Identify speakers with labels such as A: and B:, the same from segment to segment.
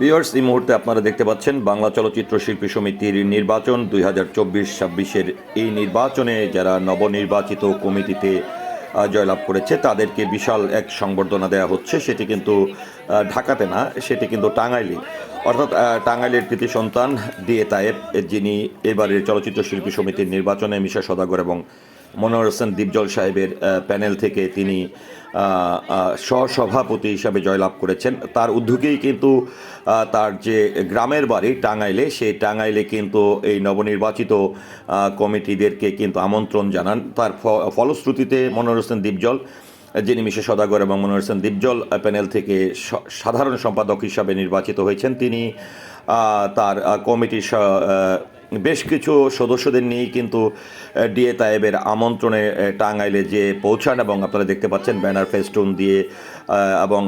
A: বিয়ার্স এই মুহূর্তে আপনারা দেখতে পাচ্ছেন বাংলা চলচ্চিত্র শিল্পী সমিতির নির্বাচন দুই হাজার চব্বিশ ছাব্বিশের এই নির্বাচনে যারা নবনির্বাচিত কমিটিতে জয়লাভ করেছে, তাদেরকে বিশাল এক সংবর্ধনা দেওয়া হচ্ছে। সেটি কিন্তু ঢাকাতে না, সেটি কিন্তু টাঙ্গাইলে। অর্থাৎ টাঙ্গাইলের কৃতি সন্তান ডিএ তায়েব যিনি এবারের চলচ্চিত্র শিল্পী সমিতির নির্বাচনে মিশা সদাগর এবং মনোয়ার হোসেন দীপজল সাহেবের প্যানেল থেকে তিনি সহসভাপতি হিসাবে জয়লাভ করেছেন। তার উদ্যোগেই কিন্তু তার যে গ্রামের বাড়ি টাঙ্গাইলে, সেই টাঙ্গাইলে কিন্তু এই নবনির্বাচিত কমিটিদেরকে কিন্তু আমন্ত্রণ জানান। তার ফলশ্রুতিতে মনোয়ার হোসেন দীপজল, যিনি মিশে সদাগর এবং মনোয়ার হোসেন দীপজল প্যানেল থেকে সাধারণ সম্পাদক হিসাবে নির্বাচিত হয়েছেন। তিনি তার কমিটির বেশ কিছু সদস্যদের নিয়েই কিন্তু ডিএ তায়েবের আমন্ত্রণে টাঙ্গাইলে যে পৌঁছান এবং আপনারা দেখতে পাচ্ছেন ব্যানার ফেস্টুন দিয়ে এবং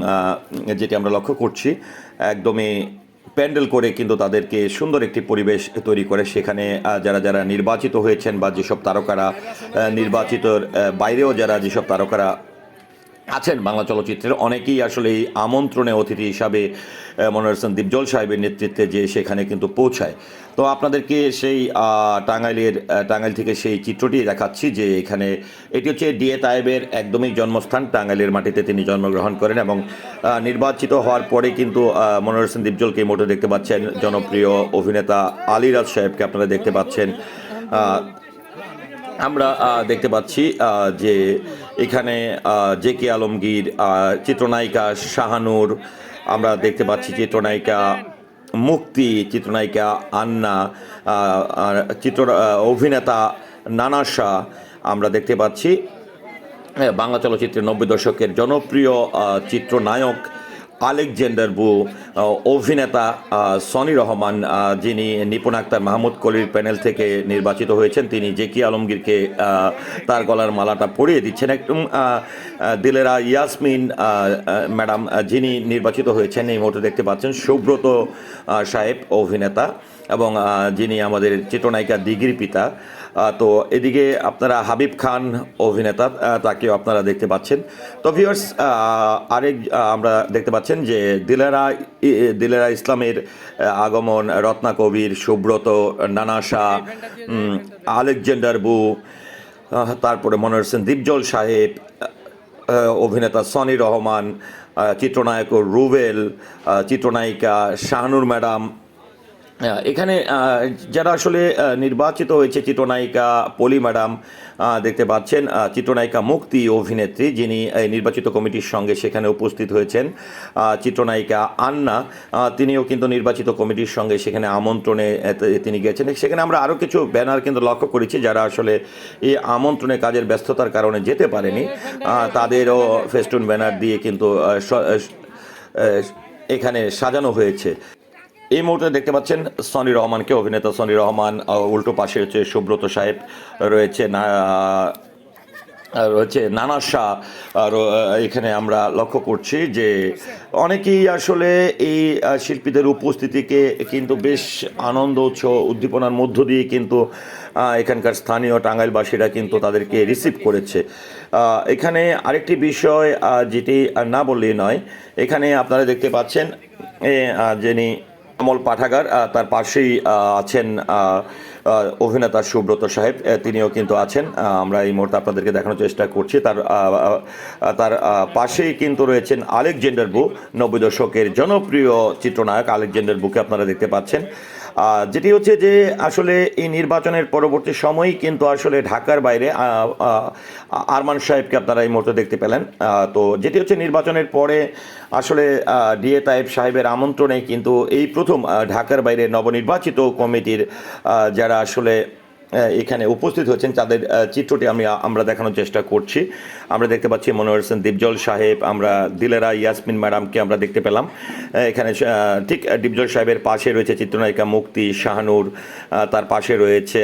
A: যেটি আমরা লক্ষ্য করছি, একদমই প্যান্ডেল করে কিন্তু তাদেরকে সুন্দর একটি পরিবেশ তৈরি করে। সেখানে যারা যারা নির্বাচিত হয়েছেন বা যেসব তারকারা নির্বাচিতর বাইরেও যারা যেসব তারকারা আছেন বাংলা চলচ্চিত্রের অনেকেই আসলে এই আমন্ত্রণে অতিথি হিসাবে আহ, মনোয়ার হোসেন দীপজল সাহেবের নেতৃত্বে যে সেখানে কিন্তু পৌঁছায়। তো আপনাদেরকে সেই টাঙ্গাইলের টাঙ্গাইল থেকে সেই চিত্রটি দেখাচ্ছি যে এখানে এটি হচ্ছে ডিএ তায়েবের একদমই জন্মস্থান। টাঙ্গাইলের মাটিতে তিনি জন্মগ্রহণ করেন এবং নির্বাচিত হওয়ার পরে কিন্তু আহ, মনোয়ার হোসেন দীপজলকে মোটে দেখতে পাচ্ছেন জনপ্রিয় অভিনেতা আলিরাজ সাহেবকে আপনারা দেখতে পাচ্ছেন। আমরা দেখতে পাচ্ছি যে এখানে জে কে আলমগীর চিত্রনায়িকা শাহানুর, আমরা দেখতে পাচ্ছি চিত্রনায়িকা মুক্তি, চিত্রনায়িকা আন্না চিত্র অভিনেতা নানা শাহ, আমরা দেখতে পাচ্ছি বাংলা চলচ্চিত্রের নব্বই দশকের জনপ্রিয় চিত্রনায়ক আলেকজান্ডার বু অভিনেতা সনি রহমান যিনি নিপুণ আক্তার মাহমুদ কলির প্যানেল থেকে নির্বাচিত হয়েছেন, তিনি জেকি আলমগীরকে তার গলার মালাটা পরিয়ে দিচ্ছেন। একদম দিলেরা ইয়াসমিন ম্যাডাম যিনি নির্বাচিত হয়েছেন, এই মুহূর্তে দেখতে পাচ্ছেন সুব্রত সাহেব অভিনেতা এবং যিনি আমাদের চিত্রনায়িকা দিঘির পিতা। তো এদিকে আপনারা হাবিব খান অভিনেতা তাকেও আপনারা দেখতে পাচ্ছেন। তো ভিউয়ার্স আরেক আমরা দেখতে পাচ্ছেন যে দিলেরা দিলেরা ইসলামের আগমন রত্না কবির সুব্রত নানা শাহ উম, আলেকজান্ডার বু তারপরে মনোয়ার হোসেন দীপজল সাহেব অভিনেতা সনি রহমান চিত্রনায়ক রুবেল চিত্রনায়িকা শাহনুর ম্যাডাম এখানে যারা আসলে নির্বাচিত হয়েছে চিত্রনায়িকা পলি ম্যাডাম দেখতে পাচ্ছেন চিত্রনায়িকা মুক্তি অভিনেত্রী যিনি এই নির্বাচিত কমিটির সঙ্গে সেখানে উপস্থিত হয়েছেন চিত্রনায়িকা আন্না তিনিও কিন্তু নির্বাচিত কমিটির সঙ্গে সেখানে আমন্ত্রণে তিনি গেছেন। সেখানে আমরা আরও কিছু ব্যানার কিন্তু লক্ষ্য করেছি যারা আসলে এই আমন্ত্রণে কাজের ব্যস্ততার কারণে যেতে পারেনি। তাদেরও ফেস্টুন ব্যানার দিয়ে কিন্তু এখানে সাজানো হয়েছে। এই মুহূর্তে দেখতে পাচ্ছেন সনি রহমানকে, অভিনেতা সনি রহমান উল্টো পাশে হচ্ছে সুব্রত সাহেব রয়েছে, না আর হচ্ছে নানা শাহ, আর এখানে আমরা লক্ষ্য করছি যে অনেকেই আসলে এই শিল্পীদের উপস্থিতিকে কিন্তু বেশ আনন্দ উৎসব উদ্দীপনার মধ্য দিয়ে কিন্তু এখানকার স্থানীয় টাঙ্গাইলবাসীরা কিন্তু তাদেরকে রিসিভ করেছে। এখানে আরেকটি বিষয় যেটি না বললেই নয়, এখানে আপনারা দেখতে পাচ্ছেন যিনি আমল পাঠাগার তার পাশেই আছেন অভিনেতা সুব্রত সাহেব তিনিও কিন্তু আছেন। আমরা এই মুহূর্তে আপনাদেরকে দেখানোর চেষ্টা করছি। তার তার পাশেই কিন্তু রয়েছেন আলেকজেন্ডার বু, নব্বই দশকের জনপ্রিয় চিত্রনায়ক আলেকজেন্ডার বুকে আপনারা দেখতে পাচ্ছেন। যেটি হচ্ছে যে আসলে এই নির্বাচনের পরবর্তী সময়ই কিন্তু আসলে ঢাকার বাইরে আরমান সাহেবকে আপনারা এই মুহূর্তে দেখতে পেলেন। তো যেটি হচ্ছে নির্বাচনের পরে আসলে ডিএ তাইব সাহেবের আমন্ত্রণে কিন্তু এই প্রথম ঢাকার বাইরে নবনির্বাচিত কমিটির যারা আসলে এখানে উপস্থিত হয়েছেন তাদের চিত্রটি আমি আমরা দেখানোর চেষ্টা করছি। আমরা দেখতে পাচ্ছি মনোয়ার হোসেন দীপজল সাহেব, আমরা দিলেরা, ইয়াসমিন ম্যাডামকে আমরা দেখতে পেলাম। এখানে ঠিক দীপজল সাহেবের পাশে রয়েছে চিত্রনায়িকা মুক্তি শাহানুর তার পাশে রয়েছে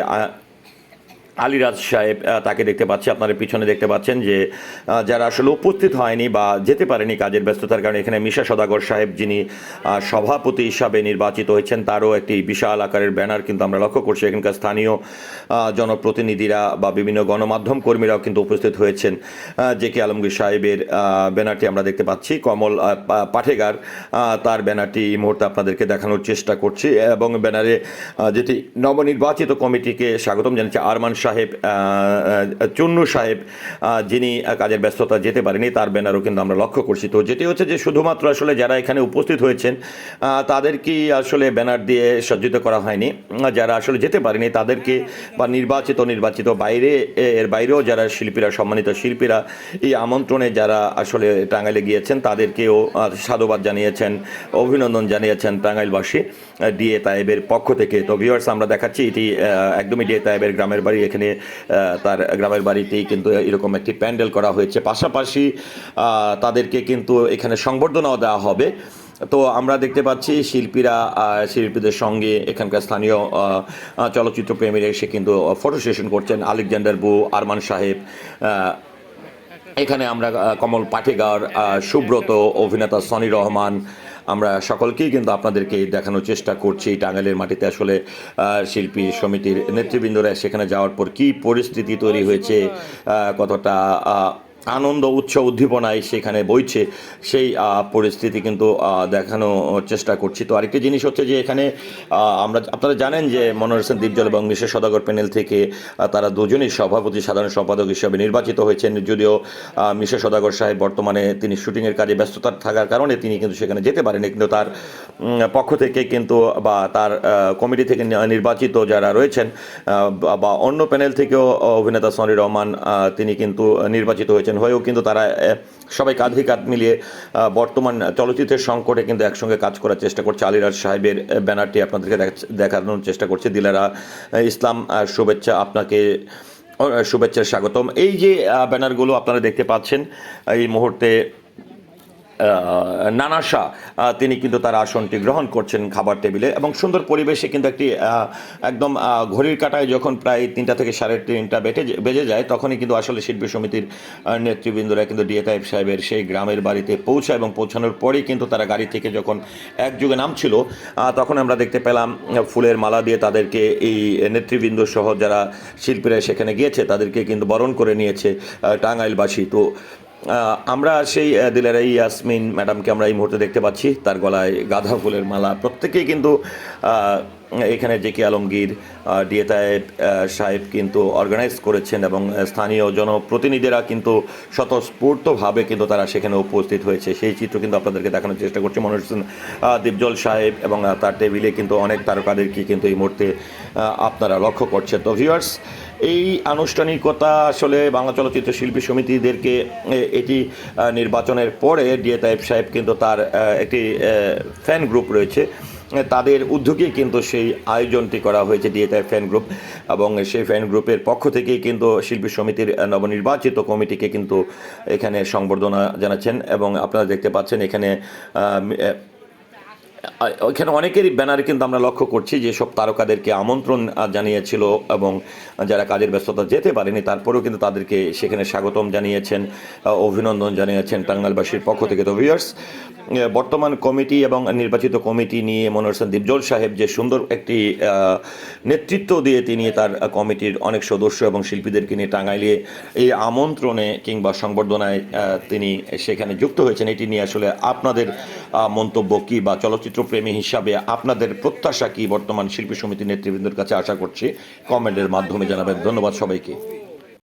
A: আলিরাজ সাহেব তাকে দেখতে পাচ্ছি আপনারা পিছনে দেখতে পাচ্ছেন যে যারা আসলে উপস্থিত হয়নি বা যেতে পারেনি কাজের ব্যস্ততার কারণে, এখানে মিশা সদাগর সাহেব যিনি সভাপতি হিসাবে নির্বাচিত হয়েছেন, তারও একটি বিশাল আকারের ব্যানার কিন্তু আমরা লক্ষ্য করছি। এখানকার স্থানীয় জনপ্রতিনিধিরা বা বিভিন্ন গণমাধ্যম কর্মীরাও কিন্তু উপস্থিত হয়েছেন জে কে আলমগীর সাহেবের ব্যানারটি আমরা দেখতে পাচ্ছি। কমল পাঠেগার তার ব্যানারটি এই মুহূর্তে আপনাদেরকে দেখানোর চেষ্টা করছি এবং ব্যানারে যেটি নবনির্বাচিত কমিটিকে স্বাগতম জানাচ্ছে, আরমান সাহেব চুন্নু সাহেব যিনি কাজের ব্যস্ততা যেতে পারেনি, তার ব্যানারও কিন্তু আমরা লক্ষ্য করছি। তো যেটি হচ্ছে যে শুধুমাত্র আসলে যারা এখানে উপস্থিত হয়েছেন তাদেরকেই আসলে ব্যানার দিয়ে সজ্জিত করা হয়নি? যারা আসলে যেতে পারেনি, তাদেরকে বা নির্বাচিত নির্বাচিত বাইরে এর বাইরেও যারা শিল্পীরা, সম্মানিত শিল্পীরা, এই আমন্ত্রণে যারা আসলে টাঙ্গাইলে গিয়েছেন, তাদেরকেও সাধুবাদ জানিয়েছেন, অভিনন্দন জানিয়েছেন টাঙ্গাইলবাসী ডিএ তায়েবের পক্ষ থেকে। তো ভিউয়ার্স আমরা দেখাচ্ছি, এটি একদমই ডিএ তায়েবের গ্রামের বাড়ি এখানে তার গ্রামের বাড়িতেই কিন্তু এরকম একটি প্যান্ডেল করা হয়েছে। পাশাপাশি তাদেরকে কিন্তু এখানে সংবর্ধনাও দেওয়া হবে। তো আমরা দেখতে পাচ্ছি শিল্পীরা শিল্পীদের সঙ্গে এখানকার স্থানীয় চলচ্চিত্র প্রেমীরা এসে কিন্তু ফটো সেশন করছেন। আলেকজান্ডার বু, আরমান সাহেব এখানে আমরা কমল পাঠেগার সুব্রত, অভিনেতা সনি রহমান আমরা সকলকেই কিন্তু আপনাদেরকে দেখানোর চেষ্টা করছি। এই টাঙ্গাইলের মাটিতে আসলে শিল্পী সমিতির নেতৃবৃন্দরা সেখানে যাওয়ার পর কি পরিস্থিতি তৈরি হয়েছে কতটা আনন্দ উৎস উদ্দীপনায় সেখানে বইছে। সেই পরিস্থিতি কিন্তু দেখানো চেষ্টা করছি। তো আরেকটি জিনিস হচ্ছে যে এখানে আমরা, আপনারা জানেন যে মনোর হোসেন দীপজল এবং মিশা সদাগর প্যানেল থেকে তারা দুজনই সভাপতি, সাধারণ সম্পাদক হিসাবে নির্বাচিত হয়েছেন। যদিও মিশা সদাগর সাহেব বর্তমানে তিনি শুটিংয়ের কাজে ব্যস্ততা থাকার কারণে তিনি কিন্তু সেখানে যেতে পারেনি কিন্তু তার পক্ষ থেকে কিন্তু, বা তার কমিটি থেকে নির্বাচিত যারা রয়েছেন বা অন্য প্যানেল থেকেও অভিনেতা সনি রহমান তিনি কিন্তু নির্বাচিত হয়েছেন। হয়েও কিন্তু তারা সবাই কাঁধে কাঁধ মিলিয়ে বর্তমান চলচ্চিত্রের সংকটে কিন্তু একসঙ্গে কাজ করার চেষ্টা করছে আলিরাজ সাহেবের ব্যানারটি আপনাদেরকে দেখানোর চেষ্টা করছে। দিলারা ইসলাম শুভেচ্ছা আপনাকে শুভেচ্ছা স্বাগতম। এই যে ব্যানারগুলো আপনারা দেখতে পাচ্ছেন, এই মুহূর্তে আহ, নানা শাহ তিনি কিন্তু তার আসনটি গ্রহণ করছেন খাবার টেবিলে এবং সুন্দর পরিবেশে কিন্তু একটি একদম ঘড়ির কাটায় যখন প্রায় তিনটা থেকে সাড়ে তিনটা বেটে বেজে যায় তখনই কিন্তু আসলে শিল্পী সমিতির নেতৃবৃন্দরা কিন্তু ডিএ তাইব সাহেবের সেই গ্রামের বাড়িতে পৌঁছায় এবং পৌঁছানোর পরেই কিন্তু তারা গাড়ি থেকে যখন একযোগে নামছিল তখন আমরা দেখতে পেলাম ফুলের মালা দিয়ে তাদেরকে এই নেতৃবৃন্দ সহ যারা শিল্পীরা সেখানে গিয়েছে তাদেরকে কিন্তু বরণ করে নিয়েছে টাঙ্গাইলবাসী। তো আমরা সেই এই ইয়াসমিন ম্যাডামকে আমরা এই মুহূর্তে দেখতে পাচ্ছি। তার গলায় গাধা ফুলের মালা। প্রত্যেকেই কিন্তু এখানে J K Alamgir D A Tayeb সাহেব কিন্তু অর্গানাইজ করেছেন এবং স্থানীয় জনপ্রতিনিধিরা কিন্তু স্বতঃস্ফূর্তভাবে কিন্তু তারা সেখানে উপস্থিত হয়েছে। সেই চিত্র কিন্তু আপনাদেরকে দেখানোর চেষ্টা করছি। মনে হচ্ছেন দীপজল সাহেব এবং তার টেবিলে কিন্তু অনেক তারকাদেরকে কিন্তু এই মুহূর্তে আপনারা লক্ষ্য করছেন। তো ভিউয়ার্স এই আনুষ্ঠানিকতা আসলে বাংলা চলচ্চিত্র শিল্পী সমিতিদেরকে এটি নির্বাচনের পরে ডিএ তাইব সাহেব কিন্তু তার একটি ফ্যান গ্রুপ রয়েছে। তাদের উদ্যোগে কিন্তু সেই আয়োজনটি করা হয়েছে ডিএটাই ফ্যান গ্রুপ এবং সেই ফ্যান গ্রুপের পক্ষ থেকেই কিন্তু শিল্পী সমিতির নবনির্বাচিত কমিটিকে কিন্তু এখানে সংবর্ধনা জানাচ্ছেন এবং আপনারা দেখতে পাচ্ছেন এখানে ওইখানে অনেকেরই ব্যানারে কিন্তু আমরা লক্ষ্য করছি যে সব তারকাদেরকে আমন্ত্রণ জানিয়েছিল এবং যারা কাজের ব্যস্ততা যেতে পারেনি তারপরেও কিন্তু তাদেরকে সেখানে স্বাগতম জানিয়েছেন অভিনন্দন জানিয়েছেন টাঙ্গালবাসীর পক্ষ থেকে। তো ভিউয়ার্স বর্তমান কমিটি এবং নির্বাচিত কমিটি নিয়ে মনোর হোসেন দীপজল সাহেব যে সুন্দর একটি নেতৃত্ব দিয়ে তিনি তার কমিটির অনেক সদস্য এবং শিল্পীদেরকে নিয়ে টাঙ্গাইলে এই আমন্ত্রণে কিংবা সংবর্ধনায় তিনি সেখানে যুক্ত হয়েছেন। এটি নিয়ে আসলে আপনাদের মন্তব্য কী বা চলচ্চিত্র প্রেমী হিসাবে আপনাদের প্রত্যাশা কি বর্তমান শিল্পী সমিতি নেতৃবৃন্দের কাছে আশা করছি? কমেন্টের মাধ্যমে জানাবেন। ধন্যবাদ সবাইকে।